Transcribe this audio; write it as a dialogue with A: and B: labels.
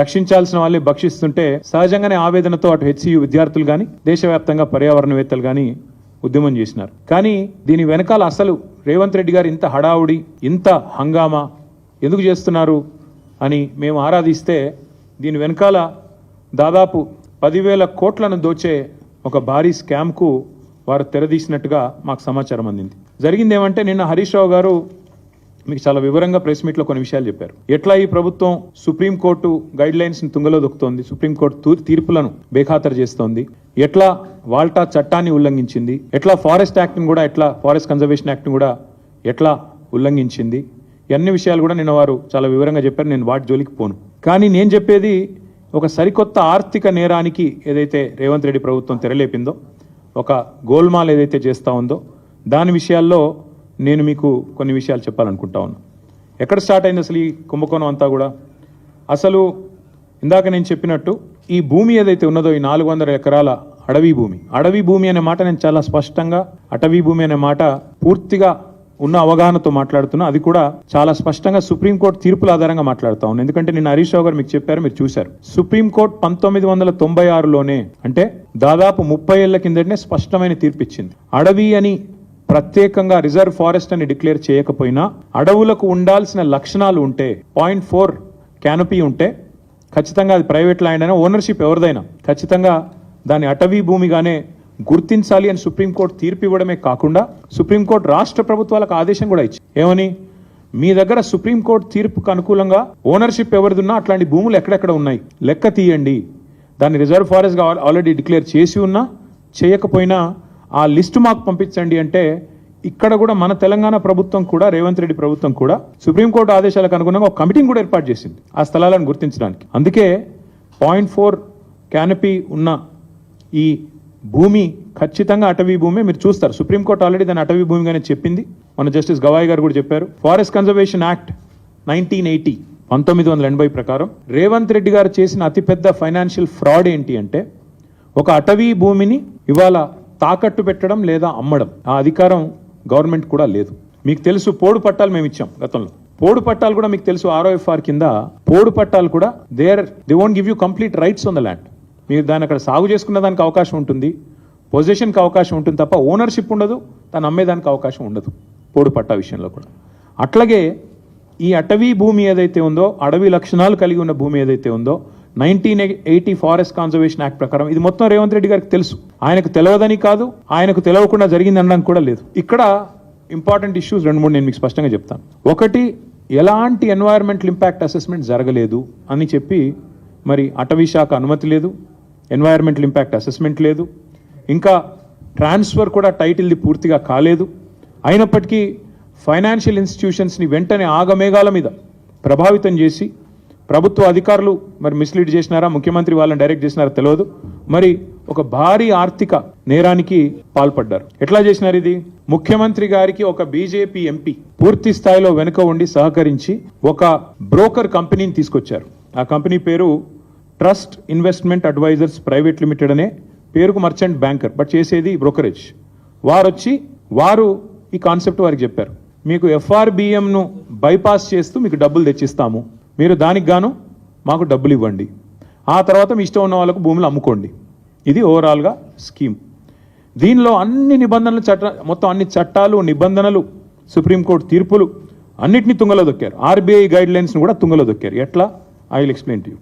A: రక్షించాల్సిన వాళ్ళని భక్షిస్తుంటే సహజంగానే ఆవేదనతో అటు హెచ్సియు విద్యార్థులు కానీ దేశవ్యాప్తంగా పర్యావరణవేత్తలు కానీ ఉద్యమం చేసినారు. కానీ దీని వెనకాల అసలు రేవంత్ రెడ్డి గారు ఇంత హడావుడి ఇంత హంగామా ఎందుకు చేస్తున్నారు అని మేము ఆరాధిస్తే దీని వెనకాల దాదాపు పదివేల కోట్లను దోచే ఒక భారీ స్కామ్కు వారు తెరదీసినట్టుగా మాకు సమాచారం అందింది. జరిగింది ఏమంటే నిన్న హరీష్ రావు గారు మీకు చాలా వివరంగా ప్రెస్ మీట్లో కొన్ని విషయాలు చెప్పారు. ఎట్లా ఈ ప్రభుత్వం సుప్రీంకోర్టు గైడ్ లైన్స్ని తుంగలో దొక్కుతోంది సుప్రీంకోర్టు తీర్పులను బేఖాతరు చేస్తోంది ఎట్లా వాల్టా చట్టాన్ని ఉల్లంఘించింది ఎట్లా ఫారెస్ట్ యాక్ట్ని కూడా ఎట్లా ఫారెస్ట్ కన్జర్వేషన్ యాక్ట్ని కూడా ఎట్లా ఉల్లంఘించింది అన్ని విషయాలు కూడా నిన్న వారు చాలా వివరంగా చెప్పారు నేను వాటి జోలికి పోను. కానీ నేను చెప్పేది ఒక సరికొత్త ఆర్థిక నేరానికి ఏదైతే రేవంత్ రెడ్డి ప్రభుత్వం తెరలేపిందో ఒక గోల్మాల్ ఏదైతే చేస్తూ ఉందో దాని విషయాల్లో నేను మీకు కొన్ని విషయాలు చెప్పాలనుకుంటా ఉన్నా. ఎక్కడ స్టార్ట్ అయింది అసలు ఈ కుంభకోణం అంతా కూడా? అసలు ఇందాక నేను చెప్పినట్టు ఈ భూమి ఏదైతే ఉన్నదో ఈ నాలుగు వందల ఎకరాల అడవి భూమి అడవి భూమి అనే మాట నేను చాలా స్పష్టంగా అటవీ భూమి అనే మాట పూర్తిగా ఉన్న అవగాహనతో మాట్లాడుతున్నా. అది కూడా చాలా స్పష్టంగా సుప్రీంకోర్టు తీర్పుల ఆధారంగా మాట్లాడుతా ఉన్నాను ఎందుకంటే నిన్న హరీష్ రావు గారు మీకు చెప్పారు మీరు చూశారు. సుప్రీంకోర్టు పంతొమ్మిది వందల తొంభై ఆరులోనే అంటే దాదాపు ముప్పై ఏళ్ళ కిందటనే స్పష్టమైన తీర్పు ఇచ్చింది అడవి అని ప్రత్యేకంగా రిజర్వ్ ఫారెస్ట్ అని డిక్లేర్ చేయకపోయినా అడవులకు ఉండాల్సిన లక్షణాలు ఉంటే పాయింట్ ఫోర్ క్యానపీ ఉంటే ఖచ్చితంగా అది ప్రైవేట్ ల్యాండ్ అయినా ఓనర్షిప్ ఎవరిదైనా ఖచ్చితంగా దాన్ని అటవీ భూమిగానే గుర్తించాలి అని సుప్రీంకోర్టు తీర్పు ఇవ్వడమే కాకుండా సుప్రీంకోర్టు రాష్ట్ర ప్రభుత్వాలకు ఆదేశం కూడా ఇచ్చి ఏమని? మీ దగ్గర సుప్రీంకోర్టు తీర్పుకు అనుకూలంగా ఓనర్షిప్ ఎవరిదున్నా అట్లాంటి భూములు ఎక్కడెక్కడ ఉన్నాయి? లెక్క తీయండి. దాన్ని రిజర్వ్ ఫారెస్ట్గా ఆల్రెడీ డిక్లేర్ చేసి ఉన్నా చేయకపోయినా ఆ లిస్టు మాకు పంపించండి అంటే ఇక్కడ కూడా మన తెలంగాణ ప్రభుత్వం కూడా రేవంత్ రెడ్డి ప్రభుత్వం కూడా సుప్రీంకోర్టు ఆదేశాలకు అనుగుణంగా ఒక కమిటీని కూడా ఏర్పాటు చేసింది ఆ స్థలాలను గుర్తించడానికి. అందుకే పాయింట్ ఫోర్ క్యానపీ ఉన్న ఈ భూమి ఖచ్చితంగా అటవీ భూమి మీరు చూస్తారు. సుప్రీంకోర్టు ఆల్రెడీ దాన్ని అటవీ భూమిగానే చెప్పింది. మన జస్టిస్ గవాయ్ గారు కూడా చెప్పారు. Forest conservation act nineteen eighty పంతొమ్మిది వందల ఎనభై ప్రకారం రేవంత్ రెడ్డి గారు చేసిన అతిపెద్ద ఫైనాన్షియల్ ఫ్రాడ్ ఏంటి అంటే ఒక అటవీ భూమిని ఇవాళ తాకట్టు పెట్టడం లేదా అమ్మడం. ఆ అధికారం గవర్నమెంట్ కూడా లేదు. మీకు తెలుసు పోడు పట్టాలు మేము ఇచ్చాం గతంలో. పోడు పట్టాలు కూడా మీకు తెలుసు ఆర్ఓఎఫ్ఆర్ కింద పోడు పట్టాలు కూడా there they won't give you complete rights on the land మీరు దాన్ని అక్కడ సాగు చేసుకున్న దానికి అవకాశం ఉంటుంది. పొజిషన్కి అవకాశం ఉంటుంది తప్ప ఓనర్షిప్ ఉండదు. తను అమ్మేదానికి అవకాశం ఉండదు పోడు పట్టా విషయంలో కూడా. అట్లాగే ఈ అటవీ భూమి ఏదైతే ఉందో అడవి లక్షణాలు కలిగి ఉన్న భూమి ఏదైతే ఉందో nineteen eighty forest conservation act ప్రకారం ఇది మొత్తం రేవంత్ రెడ్డి గారికి తెలుసు. ఆయనకు తెలియదని కాదు ఆయనకు తెలియకుండా జరిగింది అనడానికి కూడా లేదు. ఇక్కడ ఇంపార్టెంట్ ఇష్యూస్ రెండు మూడు నేను మీకు స్పష్టంగా చెప్తాను. ఒకటి ఎలాంటి ఎన్వైరన్మెంటల్ ఇంపాక్ట్ అసెస్మెంట్ జరగలేదు అని చెప్పి మరి అటవీ శాఖ అనుమతి లేదు ఎన్వైరన్మెంటల్ ఇంపాక్ట్ అసెస్మెంట్ లేదు ఇంకా ట్రాన్స్ఫర్ కూడా టైటిల్ది పూర్తిగా కాలేదు. అయినప్పటికీ ఫైనాన్షియల్ ఇన్స్టిట్యూషన్స్ని వెంటనే ఆగమేఘాల మీద ప్రభావితం చేసి ప్రభుత్వ అధికారులు మరి మిస్లీడ్ చేసినారా? ముఖ్యమంత్రి వాళ్ళని డైరెక్ట్ చేసినారా? తెలియదు. మరి ఒక భారీ ఆర్థిక నేరానికి పాల్పడ్డారు. ఎట్లా చేసినారు ఇది? ముఖ్యమంత్రి గారికి ఒక బీజేపీ ఎంపీ పూర్తి స్థాయిలో వెనుక ఉండి సహకరించి ఒక బ్రోకర్ కంపెనీని తీసుకొచ్చారు. ఆ కంపెనీ పేరు trust investment advisers private limited అనే పేరుకు మర్చెంట్ బ్యాంకర్ బట్ చేసేది బ్రోకరేజ్ వారు వచ్చి వారు ఈ కాన్సెప్ట్ వారికి చెప్పారు. మీకు ఎఫ్ఆర్బిఎంను బైపాస్ చేస్తూ మీకు డబ్బులు తెచ్చిస్తాము. మీరు దానికి గాను మాకు డబ్బులు ఇవ్వండి. ఆ తర్వాత మీ ఇష్టం ఉన్న వాళ్ళకు భూములు అమ్ముకోండి. ఇది ఓవరాల్గా స్కీమ్. దీనిలో అన్ని నిబంధనలు చట్ట మొత్తం అన్ని చట్టాలు నిబంధనలు సుప్రీంకోర్టు తీర్పులు అన్నిటినీ తుంగలో దొక్కారు. ఆర్బీఐ గైడ్ లైన్స్ని కూడా తుంగలో దొక్కారు. ఎట్లా? I will explain to you.